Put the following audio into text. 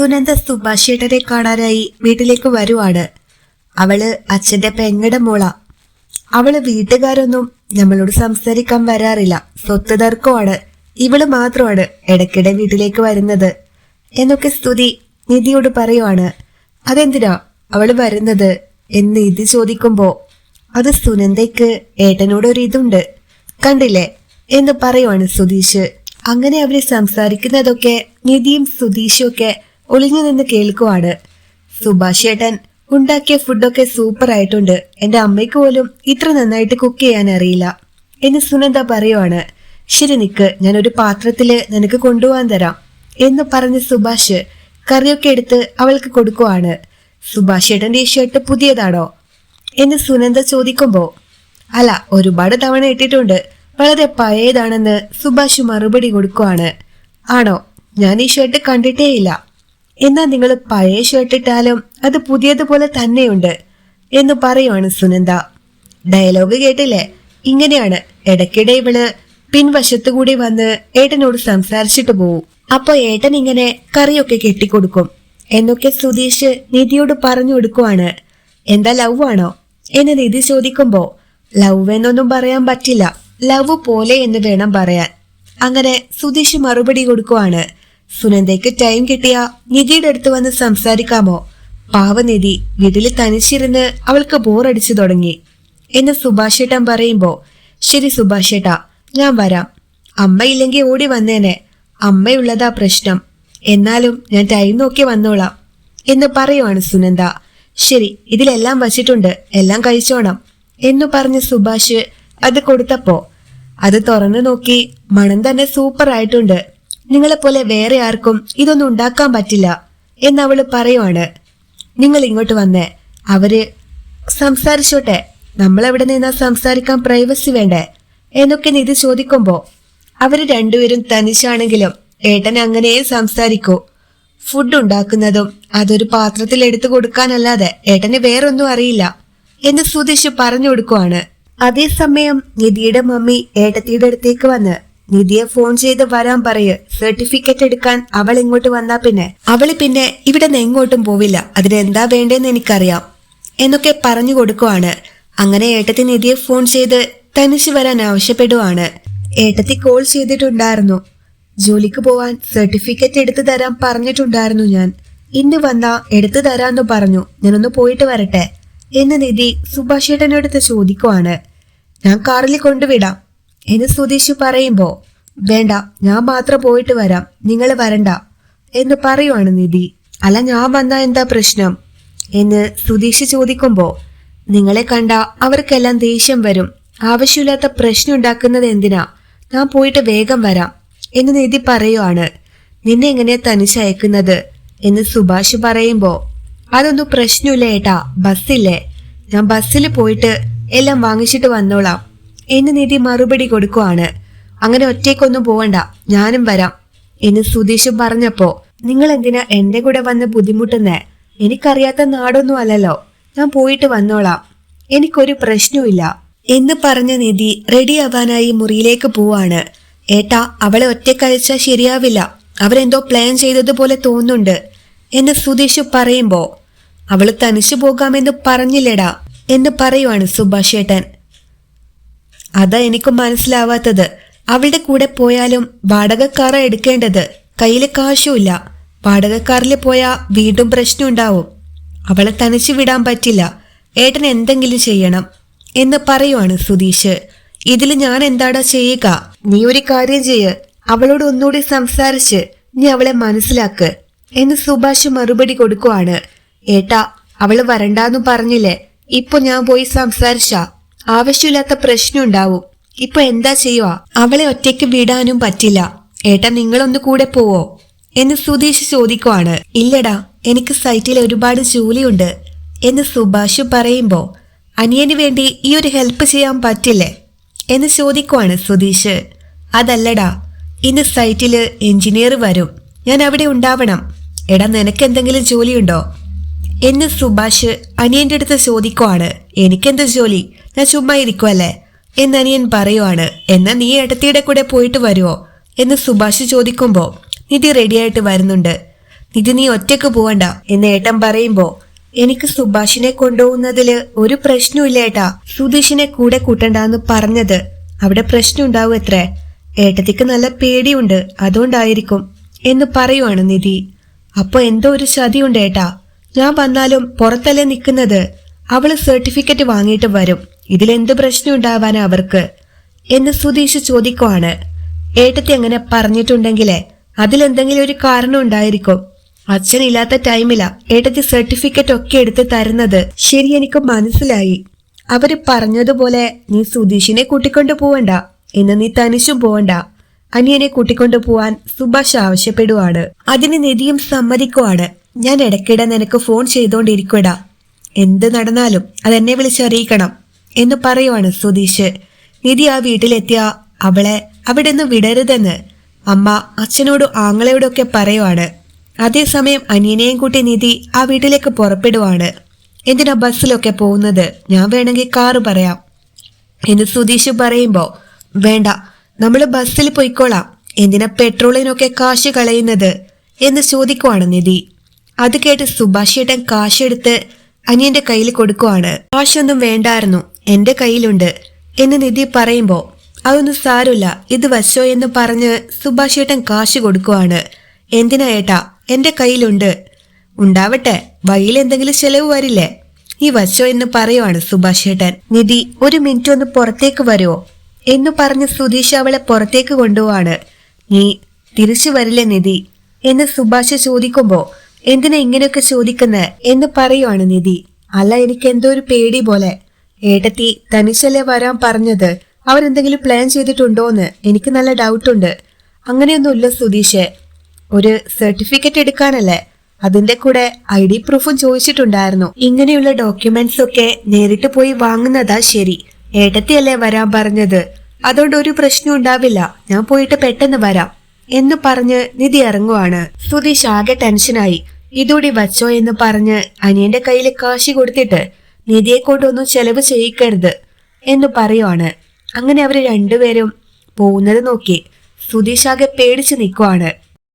സുനന്ദ സുഭാഷേട്ടനെ കാണാനായി വീട്ടിലേക്ക് വരുവാണ്. അവൾ അച്ഛന്റെ പെങ്ങടെ മോള. അവൾ വീട്ടുകാരൊന്നും നമ്മളോട് സംസാരിക്കാൻ വരാറില്ല. സ്വത്ത് തർക്കമാണ് ഇവൾ മാത്രമാണ് ഇടയ്ക്കിടെ വീട്ടിലേക്ക് വരുന്നത്. എന്നൊക്കെ സ്തുതി നിധിയോട് പറയുവാണ്. അതെന്തിനാ അവൾ വരുന്നത്? എന്ന് നിധി ചോദിക്കുമ്പോ അത് സുനന്ദയ്ക്ക് ഏട്ടനോട് ഒരു ഇതുണ്ട് കണ്ടില്ലേ? എന്ന് പറയുവാണ് സുധീഷ്. അങ്ങനെ അവർ സംസാരിക്കുന്നതൊക്കെ നിധിയും സുധീഷും ഒക്കെ ഒളിഞ്ഞു നിന്ന് കേൾക്കുവാണ്. സുഭാഷ് ഏട്ടൻ ഉണ്ടാക്കിയ ഫുഡൊക്കെ സൂപ്പർ ആയിട്ടുണ്ട്. എന്റെ അമ്മയ്ക്ക് പോലും ഇത്ര നന്നായിട്ട് കുക്ക് ചെയ്യാൻ അറിയില്ല. എന്ന് സുനന്ദ പറയുവാണ്. ശരി നിക്ക് ഞാൻ ഒരു പാത്രത്തിൽ നിനക്ക് കൊണ്ടുപോകാൻ തരാം. എന്ന് പറഞ്ഞ് സുഭാഷ് കറിയൊക്കെ എടുത്ത് അവൾക്ക് കൊടുക്കുവാണ്. സുഭാഷ് ഏട്ടന്റെ ഷർട്ട് പുതിയതാണോ? എന്ന് സുനന്ദ ചോദിക്കുമ്പോ അല്ല ഒരുപാട് തവണ ഇട്ടിട്ടുണ്ട്. വളരെ പഴയതാണെന്ന് സുഭാഷ് മറുപടി കൊടുക്കുവാണ്. ആണോ? ഞാൻ ഈ ഷർട്ട് കണ്ടിട്ടേയില്ല. എന്നാ നിങ്ങൾ പഴയ ഷർട്ട് ഇട്ടാലും അത് പുതിയതുപോലെ തന്നെയുണ്ട് എന്ന് പറയുവാണ് സുനന്ദ. ഡയലോഗ് കേട്ടില്ലേ? ഇങ്ങനെയാണ്. ഇടയ്ക്കിടെ ഇവൾ പിൻവശത്തു കൂടി വന്ന് ഏട്ടനോട് സംസാരിച്ചിട്ട് പോവും. അപ്പൊ ഏട്ടൻ ഇങ്ങനെ കറിയൊക്കെ കെട്ടിക്കൊടുക്കും. എന്നൊക്കെ സുധീഷ് നിധിയോട് പറഞ്ഞു കൊടുക്കുവാണ്. എന്താ ലവ് ആണോ? എന്ന് നിധി ചോദിക്കുമ്പോ ലവ് എന്നൊന്നും പറയാൻ പറ്റില്ല. ലവ് പോലെ എന്ന് വേണം പറയാൻ. അങ്ങനെ സുധീഷ് മറുപടി കൊടുക്കുവാണ്. സുനന്ദയ്ക്ക് ടൈം കിട്ടിയ നിധിയുടെ അടുത്ത് വന്ന് സംസാരിക്കാമോ? പാവനിധി വീട്ടിൽ തനിച്ചിരുന്ന് അവൾക്ക് ബോറടിച്ചു തുടങ്ങി. എന്ന് സുഭാഷേട്ടൻ പറയുമ്പോ ശരി സുഭാഷേട്ട ഞാൻ വരാം. അമ്മയില്ലെങ്കിൽ ഓടി വന്നേനെ. അമ്മയുള്ളതാ പ്രശ്നം. എന്നാലും ഞാൻ ടൈം നോക്കി വന്നോളാം. എന്ന് പറയുവാണ് സുനന്ദ. ശരി ഇതിലെല്ലാം വച്ചിട്ടുണ്ട്. എല്ലാം കഴിച്ചോണം. എന്നു പറഞ്ഞ് സുഭാഷ് അത് കൊടുത്തപ്പോ അത് തുറന്നു നോക്കി മണം തന്നെ സൂപ്പർ ആയിട്ടുണ്ട്. നിങ്ങളെപ്പോലെ വേറെ ആർക്കും ഇതൊന്നും ഉണ്ടാക്കാൻ പറ്റില്ല എന്നവൾ പറയുവാണ്. നിങ്ങൾ ഇങ്ങോട്ട് വന്നേ. അവർ സംസാരിച്ചോട്ടെ. നമ്മളെവിടെ നിന്നാ സംസാരിക്കാൻ പ്രൈവസി വേണ്ടേ? എന്നൊക്കെ നിധി ചോദിക്കുമ്പോ അവർ രണ്ടുപേരും തനിച്ചാണെങ്കിലും ഏട്ടൻ അങ്ങനെ സംസാരിക്കൂ. ഫുഡ് ഉണ്ടാക്കുന്നതും അതൊരു പാത്രത്തിൽ എടുത്തു കൊടുക്കാനല്ലാതെ ഏട്ടന് വേറൊന്നും അറിയില്ല എന്ന് സുതീഷ് പറഞ്ഞു കൊടുക്കുവാണ്. അതേസമയം നിധിയുടെ മമ്മി ഏട്ടത്തിയുടെ അടുത്തേക്ക് വന്ന് നിധിയെ ഫോൺ ചെയ്ത് വരാൻ പറയ്. സർട്ടിഫിക്കറ്റ് എടുക്കാൻ അവൾ ഇങ്ങോട്ട് വന്നാ പിന്നെ. അവൾ പിന്നെ ഇവിടെ നിന്ന് എങ്ങോട്ടും പോവില്ല. അതിനെന്താ വേണ്ടതെന്ന് എനിക്കറിയാം. എന്നൊക്കെ പറഞ്ഞു കൊടുക്കുവാണ്. അങ്ങനെ ഏട്ടത്തി നിധിയെ ഫോൺ ചെയ്ത് തനിച്ച് വരാൻ ആവശ്യപ്പെടുവാണ്. ഏട്ടത്തി കോൾ ചെയ്തിട്ടുണ്ടായിരുന്നു. ജോലിക്ക് പോവാൻ സർട്ടിഫിക്കറ്റ് എടുത്തു തരാൻ പറഞ്ഞിട്ടുണ്ടായിരുന്നു ഞാൻ. ഇന്ന് വന്നാ എടുത്തു തരാന്ന് പറഞ്ഞു. ഞാനൊന്ന് പോയിട്ട് വരട്ടെ എന്ന് നിധി സുഭാഷേട്ടനടുത്ത് ചോദിക്കുവാണ്. ഞാൻ കാറിൽ കൊണ്ടുവിടാം. എന്ന് സുതീഷു പറയുമ്പോ വേണ്ട ഞാൻ മാത്രം പോയിട്ട് വരാം. നിങ്ങൾ വരണ്ട. എന്ന് പറയുവാണ് നിധി. അല്ല ഞാൻ വന്നാ എന്താ പ്രശ്നം? എന്ന് സുതീഷ് ചോദിക്കുമ്പോ നിങ്ങളെ കണ്ട അവർക്കെല്ലാം ദേഷ്യം വരും. ആവശ്യമില്ലാത്ത പ്രശ്നം ഉണ്ടാക്കുന്നത് എന്തിനാ? ഞാൻ പോയിട്ട് വേഗം വരാം. എന്ന് നിധി പറയുവാണ്. നിന്നെ എങ്ങനെയാ തനിച്ചയക്കുന്നത്? എന്ന് സുഭാഷ് പറയുമ്പോ അതൊന്നും പ്രശ്നമില്ല ഏട്ടാ ബസ്സില്ലേ. ഞാൻ ബസ്സിൽ പോയിട്ട് എല്ലാം വാങ്ങിച്ചിട്ട് വന്നോളാം. എന്ന് നിധി മറുപടി കൊടുക്കുവാണ്. അങ്ങനെ ഒറ്റയ്ക്കൊന്നും പോവണ്ട. ഞാനും വരാം. എന്ന് സുധീഷ് പറഞ്ഞപ്പോ നിങ്ങൾ എന്തിനാ എന്റെ കൂടെ വന്ന് ബുദ്ധിമുട്ടുന്നേ? എനിക്കറിയാത്ത നാടൊന്നും അല്ലല്ലോ. ഞാൻ പോയിട്ട് വന്നോളാം. എനിക്കൊരു പ്രശ്നവുമില്ല. എന്ന് പറഞ്ഞ നിധി റെഡിയാവാനായി മുറിയിലേക്ക് പോവാണ്. ഏട്ടാ അവളെ ഒറ്റക്കയച്ചാൽ ശരിയാവില്ല. അവരെന്തോ പ്ലാൻ ചെയ്തതുപോലെ തോന്നുന്നുണ്ട്. എന്ന് സുധീഷ് പറയുമ്പോ അവൾ തനിച്ചു പോകാമെന്ന് പറഞ്ഞില്ലടാ. എന്ന് പറയുവാണ് സുഭാഷ് ഏട്ടൻ അതാ എനിക്ക് മനസ്സിലാവാത്തത്. അവളുടെ കൂടെ പോയാലും വാടകക്കാറ എടുക്കേണ്ടത്. കയ്യിൽ കാശുമില്ല. വാടകക്കാറിൽ പോയാൽ വീണ്ടും പ്രശ്നം ഉണ്ടാവും അവളെ തനിച്ചു വിടാൻ പറ്റില്ല. ഏട്ടൻ എന്തെങ്കിലും ചെയ്യണം എന്ന് പറയുവാണ് സുധീഷ്. ഇതിൽ ഞാൻ എന്താടാ ചെയ്യുക? നീ ഒരു കാര്യം ചെയ്യ്. അവളോട് ഒന്നുകൂടി സംസാരിച്ച് നീ അവളെ മനസ്സിലാക്ക് എന്ന് സുഭാഷ് മറുപടി കൊടുക്കുവാണ്. ഏട്ടാ അവൾ വരണ്ടാന്ന് പറഞ്ഞില്ലേ? ഇപ്പൊ ഞാൻ പോയി സംസാരിച്ച. ആവശ്യമില്ലാത്ത പ്രശ്നം ഉണ്ടാവും ഇപ്പൊ എന്താ ചെയ്യുക? അവളെ ഒറ്റയ്ക്ക് വിടാനും പറ്റില്ല. ഏട്ടാ നിങ്ങളൊന്ന് കൂടെ പോവോ? എന്ന് സുധീഷ് ചോദിക്കുവാണ്. ഇല്ലടാ എനിക്ക് സൈറ്റിൽ ഒരുപാട് ജോലിയുണ്ട് എന്ന് സുഭാഷ് പറയുമ്പോ അനിയന് വേണ്ടി ഈ ഒരു ഹെൽപ്പ് ചെയ്യാൻ പറ്റില്ലേ? എന്ന് ചോദിക്കുവാണ് സുധീഷ്. അതല്ലടാ ഇന്ന് സൈറ്റിൽ എഞ്ചിനീയർ വരും. ഞാൻ അവിടെ ഉണ്ടാവണം. എടാ നിനക്ക് എന്തെങ്കിലും ജോലിയുണ്ടോ? എന്ന് സുഭാഷ് അനിയന്റെ അടുത്ത് ചോദിക്കുവാണ്. എനിക്കെന്ത് ജോലി? ഞാൻ ചുമ്മാ ഇരിക്കുവല്ലേ? എന്ന് അനിയൻ പറയുവാണ്. എന്നാ നീ ഇടത്തിയുടെ കൂടെ പോയിട്ട് വരുവോ? എന്ന് സുഭാഷ് ചോദിക്കുമ്പോ നിധി റെഡിയായിട്ട് വരുന്നുണ്ട്. നിധി നീ ഒറ്റയ്ക്ക് പോവണ്ട എന്ന് ഏട്ടൻ പറയുമ്പോ എനിക്ക് സുഭാഷിനെ കൊണ്ടുപോകുന്നതിൽ ഒരു പ്രശ്നമില്ല ഏട്ടാ. സുധീഷിനെ കൂടെ കൂട്ടണ്ടെന്ന് പറഞ്ഞത് അവിടെ പ്രശ്നം ഉണ്ടാവും എത്രേ. ഏട്ടത്തിക്ക് നല്ല പേടിയുണ്ട് അതുകൊണ്ടായിരിക്കും എന്ന് പറയുവാണ് നിധി. അപ്പൊ എന്തോ ഒരു ചതിയുണ്ട് ഏട്ടാ. ഞാൻ വന്നാലും പുറത്തല്ലേ നിൽക്കുന്നത്. അവൾ സർട്ടിഫിക്കറ്റ് വാങ്ങിയിട്ട് വരും. ഇതിലെന്ത് പ്രശ്നം ഉണ്ടാവാനാ അവർക്ക്? എന്ന് സുധീഷ് ചോദിക്കുവാണ്. ഏട്ടത്തി അങ്ങനെ പറഞ്ഞിട്ടുണ്ടെങ്കിലേ അതിലെന്തെങ്കിലും ഒരു കാരണം ഉണ്ടായിരിക്കും. അച്ഛനില്ലാത്ത ടൈമിലാ ഏട്ടത്തി സർട്ടിഫിക്കറ്റ് ഒക്കെ എടുത്ത് തരുന്നത്. ശരി എനിക്ക് മനസ്സിലായി. അവർ പറഞ്ഞതുപോലെ നീ സുധീഷിനെ കൂട്ടിക്കൊണ്ടു പോവണ്ട. എന്ന് നീ തനിച്ചും പോവണ്ട. അനിയനെ കൂട്ടിക്കൊണ്ടു പോവാൻ സുഭാഷ് ആവശ്യപ്പെടുവാണ്. അതിന് നിധിയും സമ്മതിക്കുവാണ്. ഞാൻ ഇടയ്ക്കിടെ നിനക്ക് ഫോൺ ചെയ്തുകൊണ്ടിരിക്കുടാ എന്ത് നടന്നാലും അതെന്നെ വിളിച്ചറിയിക്കണം എന്ന് പറയുവാണ് സുധീഷ്. നിധി ആ വീട്ടിലെത്തിയ അവളെ അവിടെ നിന്ന് വിടരുതെന്ന് അമ്മ അച്ഛനോടും ആങ്ങളയോടും ഒക്കെ പറയുവാണ്. അതേസമയം അനിയനെയും കൂട്ടി നിധി ആ വീട്ടിലേക്ക് പുറപ്പെടുവാണ്. എന്തിനാ ബസ്സിലൊക്കെ പോകുന്നത്? ഞാൻ വേണമെങ്കിൽ കാറ് പറയാം. എന്ന് സുധീഷ് പറയുമ്പോ വേണ്ട നമ്മൾ ബസ്സിൽ പോയിക്കോളാം. എന്തിനാ പെട്രോളിനൊക്കെ കാശ് കളയുന്നത്? എന്ന് ചോദിക്കുവാണ് നിധി. അത് കേട്ട് സുഭാഷേട്ടൻ കാശെടുത്ത് അനിയന്റെ കയ്യിൽ കൊടുക്കുവാണ്. കാശൊന്നും വേണ്ടായിരുന്നു. എന്റെ കയ്യിലുണ്ട് എന്ന് നിധി പറയുമ്പോ അതൊന്നും സാരമില്ല. ഇത് വശോ എന്ന് പറഞ്ഞ് സുഭാഷേട്ടൻ കാശ് കൊടുക്കുവാണ്. എന്തിനാ ഏട്ടാ? എന്റെ കയ്യിലുണ്ട്. ഉണ്ടാവട്ടെ. വഴിയിൽ എന്തെങ്കിലും ചെലവ് വരില്ലേ? ഈ വശോ എന്ന് പറയുവാണ് സുഭാഷേട്ടൻ നിധി ഒരു മിനിറ്റ് ഒന്ന് പുറത്തേക്ക് വരുമോ എന്ന് പറഞ്ഞ് സുധീഷ് അവളെ പുറത്തേക്ക് കൊണ്ടുപോവാണ്. നീ തിരിച്ചു വരില്ലേ നിധി? എന്ന് സുഭാഷ് ചോദിക്കുമ്പോ എന്തിനാ ഇങ്ങനെയൊക്കെ ചോദിക്കുന്നത് എന്ന് പറയുവാണ് നിധി. അല്ല എനിക്ക് എന്തോ ഒരു പേടി പോലെ. ഏട്ടത്തി തനിച്ചല്ലേ വരാൻ പറഞ്ഞത്? അവരെന്തെങ്കിലും പ്ലാൻ ചെയ്തിട്ടുണ്ടോന്ന് എനിക്ക് നല്ല ഡൗട്ടുണ്ട് അങ്ങനെയൊന്നുമില്ല സുധീഷ്. ഒരു സർട്ടിഫിക്കറ്റ് എടുക്കാനല്ലേ? അതിന്റെ കൂടെ ഐ ഡി പ്രൂഫും ചോദിച്ചിട്ടുണ്ടായിരുന്നു. ഇങ്ങനെയുള്ള ഡോക്യുമെന്റ്സ് ഒക്കെ നേരിട്ട് പോയി വാങ്ങുന്നതാ ശരി. ഏട്ടത്തിയല്ലേ വരാൻ പറഞ്ഞത്? അതുകൊണ്ട് ഒരു പ്രശ്നം ഉണ്ടാവില്ല. ഞാൻ പോയിട്ട് പെട്ടെന്ന് വരാം. എന്ന് പറഞ്ഞ് നിധി ഇറങ്ങുവാണ്. സുതീഷ് ആകെ ടെൻഷനായി. ഇതൂടി വച്ചോ എന്ന് പറഞ്ഞ് അനിയന്റെ കയ്യിൽ കാശി കൊടുത്തിട്ട് നിധിയെ കൊണ്ടൊന്നും ചെലവ് ചെയ്യിക്കരുത് എന്ന് പറയുവാണ്. അങ്ങനെ അവർ രണ്ടുപേരും പോകുന്നത് നോക്കി. സുതീഷ് ആകെ പേടിച്ചു നിൽക്കുവാണ്